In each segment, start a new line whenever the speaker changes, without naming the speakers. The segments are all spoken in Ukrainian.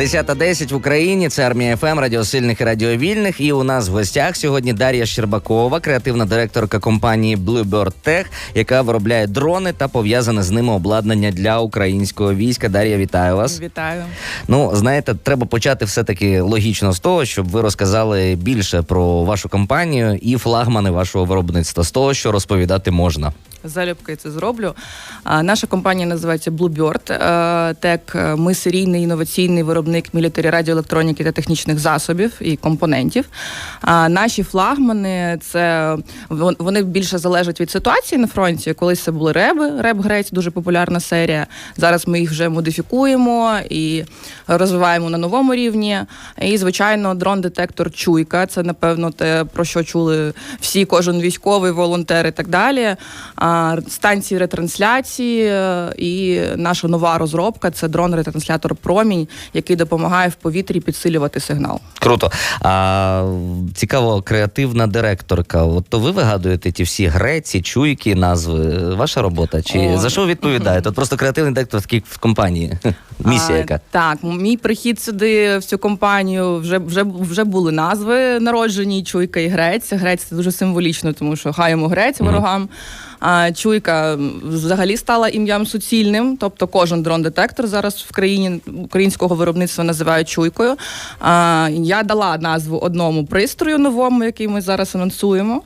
10.10 в Україні. Це армія ФМ, радіосильних і радіовільних. І у нас в гостях сьогодні Дар'я Щербакова, креативна директорка компанії Bluebird Tech, яка виробляє дрони та пов'язане з ними обладнання для українського війська. Дар'я, вітаю вас.
Вітаю.
Ну, знаєте, треба почати все-таки логічно з того, щоб ви розказали більше про вашу компанію і флагмани вашого виробництва, з того, що розповідати можна.
Залюбки це зроблю. Наша компанія називається Bluebird е, Tech. Ми серійний інноваційний виробник мілітарі радіоелектроніки та технічних засобів і компонентів. А наші флагмани це вони більше залежать від ситуації на фронті. Колись це були реби, реб Грець, дуже популярна серія. Зараз ми їх вже модифікуємо і розвиваємо на новому рівні. І, звичайно, дрон-детектор Чуйка. Це напевно те, про що чули всі, кожен військовий, волонтер і так далі. Станції ретрансляції е, і наша нова розробка це дрон-ретранслятор Промінь, який допомагає в повітрі підсилювати сигнал.
Круто. А цікаво, креативна директорка. От то ви вигадуєте ті всі греці, чуйки, назви. Ваша робота? Чи
О.
за що ви відповідаєте? От просто креативний директор в компанії. Місія
А,
яка.
Так, мій прихід сюди в цю компанію вже вже вже були назви народжені. Чуйка і грець. Грець це дуже символічно, тому що хаємо грець ворогам. А чуйка взагалі стала ім'ям суцільним, тобто кожен дрон-детектор зараз в країні українського виробництва називають чуйкою. А, я дала назву одному пристрою новому, який ми зараз анонсуємо.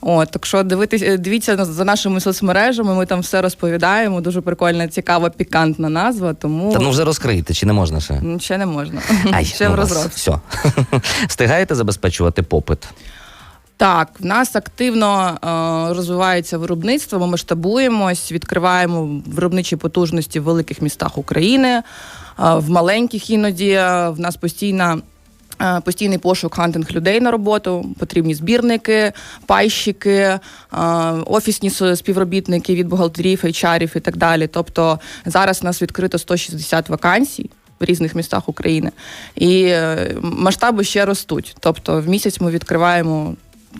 От, так що дивитись, е, дивіться за нашими соцмережами, ми там все розповідаємо. Дуже прикольна, цікава, пікантна назва. Тому
Та ну вже розкрийте, чи не можна ще?
Ще не можна.
Ай,
ще
ну
в розробці.
Все. Встигаєте забезпечувати попит?
Так, в нас активно е, розвивається виробництво. Ми масштабуємось, відкриваємо виробничі потужності в великих містах України, е, в маленьких іноді. Е, В нас постійна. Е, Постійний пошук хантинг людей на роботу, потрібні збірники, пайщики, е, офісні співробітники від бухгалтерів, HR і так далі. Тобто зараз у нас відкрито 160 вакансій в різних містах України, і е, масштаби ще ростуть. Тобто в місяць ми відкриваємо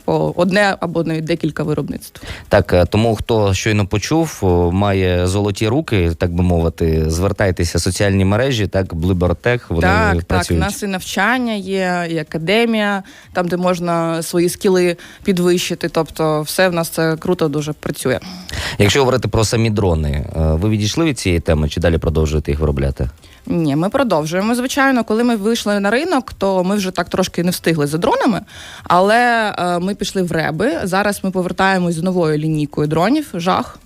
одне або навіть декілька виробництв.
Так, е, тому хто щойно почув, має золоті руки, так би мовити, звертайтеся в соціальні мережі, так, Tech, вони
так, так, у нас і навчання є, і академія, там, де можна свої скіли підвищити. Тобто, все в нас це круто дуже працює.
Якщо говорити про самі дрони, е, ви відійшли від цієї теми чи далі продовжуєте їх виробляти?
Ні, ми продовжуємо. Звичайно, коли ми вийшли на ринок, то ми вже так трошки не встигли за дронами, але е, ми пішли в реби. Зараз ми повертаємось з новою лінійкою дронів, жах.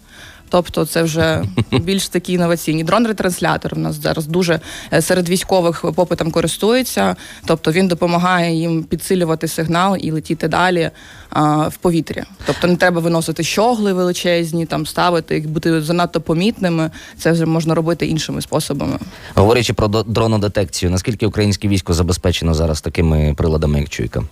Тобто це вже більш такі інноваційні. Дрон-ретранслятор у нас зараз дуже е, серед військових попитом користується. Тобто він допомагає їм підсилювати сигнал і летіти далі а, в повітрі. Тобто не треба виносити щогли величезні, там ставити їх, бути занадто помітними. Це вже можна робити іншими способами.
Говорячи про дронодетекцію, наскільки українське військо забезпечено зараз такими приладами, як чуйка?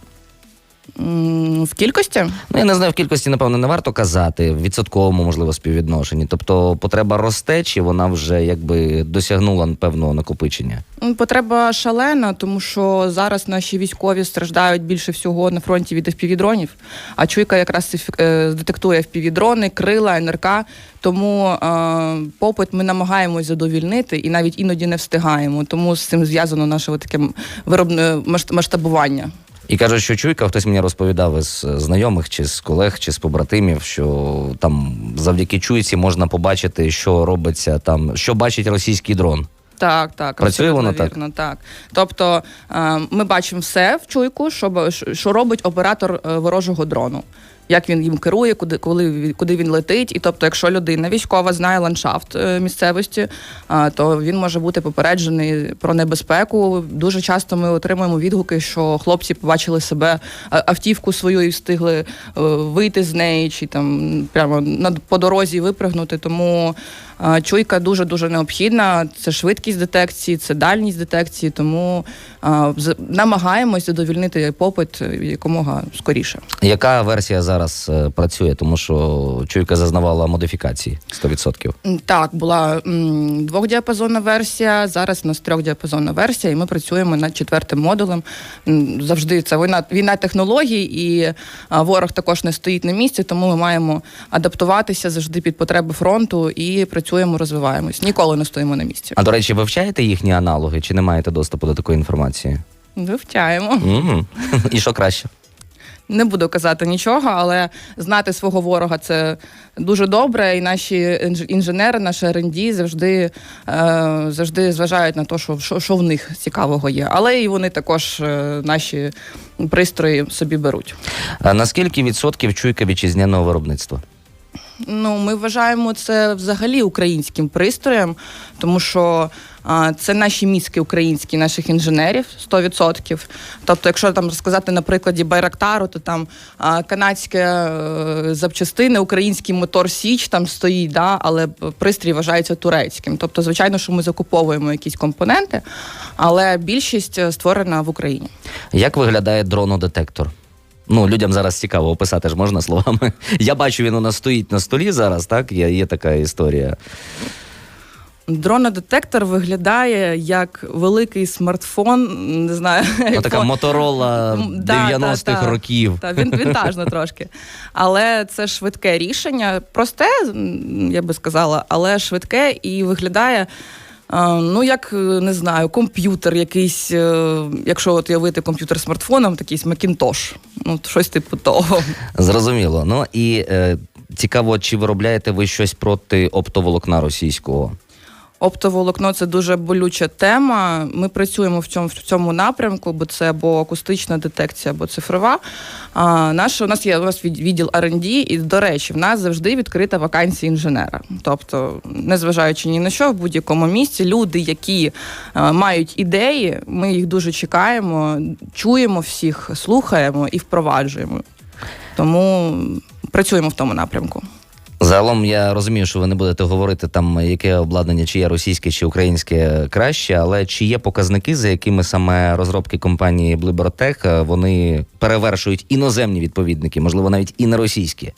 В кількості
Ну, я не знаю, в кількості, напевно, не варто казати, в відсотковому, можливо, співвідношенні. Тобто потреба росте, чи вона вже якби досягнула певного накопичення?
Потреба шалена, тому що зараз наші військові страждають більше всього на фронті від FPV-дронів, а чуйка якраз е, детектує FPV-дрони, крила, НРК. Тому е, попит ми намагаємось задовільнити і навіть іноді не встигаємо. Тому з цим зв'язано наше таке виробне масштаб- масштабування.
І кажуть, що чуйка, хтось мені розповідав із е, знайомих, чи з колег, чи з побратимів, що там завдяки чуйці можна побачити, що робиться там, що бачить російський дрон.
Так, так.
Працює воно так?
вірно, так? Тобто е, ми бачимо все в чуйку, що, що робить оператор е, ворожого дрону. Як він їм керує, куди, коли, куди він летить. І тобто, якщо людина військова знає ландшафт е, місцевості, то він може бути попереджений про небезпеку. Дуже часто ми отримуємо відгуки, що хлопці побачили себе автівку свою і встигли е, вийти з неї, чи там прямо на по дорозі випригнути. Тому чуйка дуже дуже необхідна. Це швидкість детекції, це дальність детекції. Тому намагаємось задовільнити попит якомога скоріше.
Яка версія зараз е, працює? Тому що чуйка зазнавала модифікації 100%.
Так, була двохдіапазонна версія. Зараз у нас трьохдіапазонна версія, і ми працюємо над четвертим модулем. Завжди це війна, війна технологій, і ворог також не стоїть на місці, тому ми маємо адаптуватися завжди під потреби фронту і працювати працюємо, розвиваємось. Ніколи не стоїмо на місці.
А до речі, вивчаєте їхні аналоги чи не маєте доступу до такої інформації?
Вивчаємо.
Мгм. І що краще?
Не буду казати нічого, але знати свого ворога це дуже добре. І наші інж- інженери, наші R&D завжди, е, завжди зважають на те, що, що, що в них цікавого є. Але і вони також е, наші пристрої собі беруть.
А наскільки відсотків чуйка вітчизняного виробництва?
Ну, ми вважаємо це взагалі українським пристроєм, тому що а, це наші мізки українські, наших інженерів 100%. Тобто, якщо там розказати на прикладі Байрактару, то там а, канадське е, запчастини, український мотор Січ там стоїть, да, але пристрій вважається турецьким. Тобто, звичайно, що ми закуповуємо якісь компоненти, але більшість е, створена в Україні.
Як виглядає дронодетектор? Ну, людям зараз цікаво описати ж можна словами. Я бачу, він у нас стоїть на столі зараз, так? Є, є така історія.
Дронодетектор виглядає як великий смартфон, не знаю,
Ну, така моторола 90-х
та, та.
років.
Та він вінтажно трошки. Але це швидке рішення, просте, я би сказала, але швидке і виглядає. Ну, як е, не знаю, комп'ютер якийсь, е, якщо от уявити комп'ютер смартфоном, такий Макінтош, ну щось типу того.
Зрозуміло. Ну і е, цікаво, чи виробляєте ви щось проти оптоволокна російського?
Оптоволокно це дуже болюча тема. Ми працюємо в цьому в цьому напрямку, бо це або акустична детекція, або цифрова. А, наш, у нас є у нас відділ R&D, і до речі, в нас завжди відкрита вакансія інженера. Тобто, незважаючи ні на що, в будь-якому місці люди, які а, мають ідеї, ми їх дуже чекаємо, чуємо всіх, слухаємо і впроваджуємо. Тому працюємо в тому напрямку.
Загалом я розумію, що ви не будете говорити там, яке обладнання, чи є російське, чи українське краще, але чи є показники, за якими саме розробки компанії Bluebird е, вони перевершують іноземні відповідники, можливо, навіть і не російські.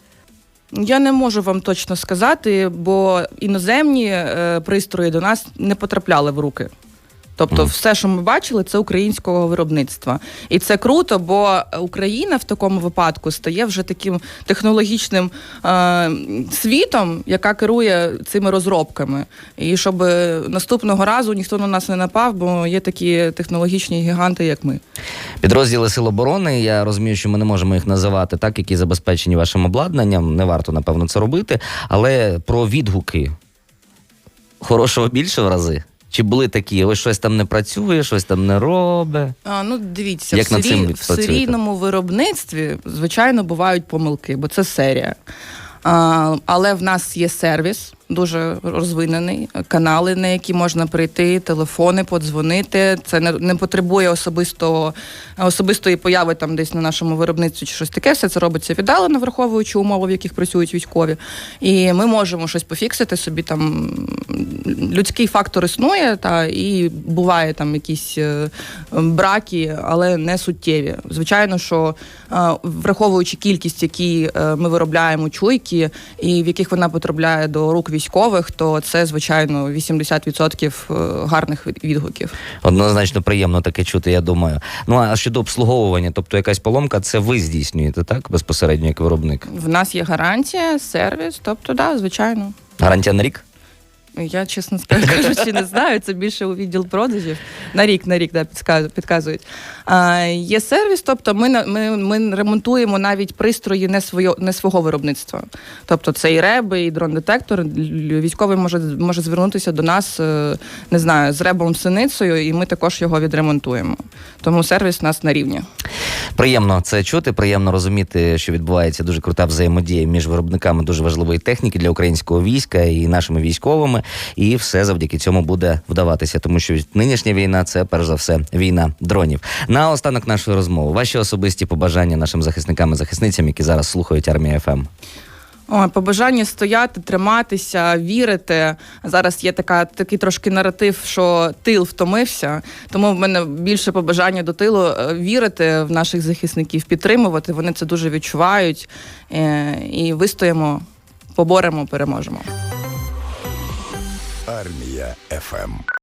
Я не можу вам точно сказати, бо іноземні е, пристрої до нас не потрапляли в руки. Тобто,
Мгм.
все, що ми бачили, це українського виробництва. І це круто, бо Україна в такому випадку стає вже таким технологічним е, світом, яка керує цими розробками. І щоб наступного разу ніхто на нас не напав, бо є такі технологічні гіганти, як ми.
Підрозділи Сил оборони, я розумію, що ми не можемо їх називати так, які забезпечені вашим обладнанням. Не варто, напевно, це робити. Але про відгуки хорошого більше в рази. Чи були такі, ось щось там не працює, щось там не робить?
А, ну, дивіться,
Як
в,
над цим
в серійному виробництві, звичайно, бувають помилки, бо це серія. А, але в нас є сервіс дуже розвинений, канали, на які можна прийти, телефони, подзвонити. Це не, не потребує особистого, особистої появи там десь на нашому виробництві чи щось таке. Все це робиться віддалено, враховуючи умови, в яких працюють військові. І ми можемо щось пофіксити собі там. Людський фактор існує, та і буває там якісь е, браки, але не суттєві. Звичайно, що е, враховуючи кількість, які е, ми виробляємо чуйки, і в яких вона потрапляє до рук військових, то це звичайно 80% е, гарних відгуків.
Однозначно приємно таке чути, я думаю. Ну а щодо обслуговування, тобто якась поломка, це ви здійснюєте, так? Безпосередньо як виробник.
В нас є гарантія, сервіс, тобто, да, звичайно.
Гарантія на рік?
Я чесно кажучи, не знаю. Це більше у відділ продажів. На рік, на рік да, підказують. А, є сервіс, тобто ми, ми, ми ремонтуємо навіть пристрої не, своє, не свого виробництва. Тобто це і реби, і дрон-детектор. Військовий може, може звернутися до нас, е, не знаю, з ребом синицею, і ми також його відремонтуємо. Тому сервіс у нас на рівні.
Приємно це чути, приємно розуміти, що відбувається дуже крута взаємодія між виробниками дуже важливої техніки для українського війська і нашими військовими. І все завдяки цьому буде вдаватися, тому що нинішня війна це перш за все війна дронів. На останок нашої розмови. Ваші особисті побажання нашим захисникам і захисницям, які зараз слухають армія Ем. ФМ.
Ой, побажання стояти, триматися, вірити. Зараз є така такий трошки наратив, що тил втомився. Тому в мене більше побажання до тилу е, вірити в наших захисників, підтримувати. Вони це дуже відчувають. Е, І вистоїмо, поборемо, переможемо.
Армія ФМ.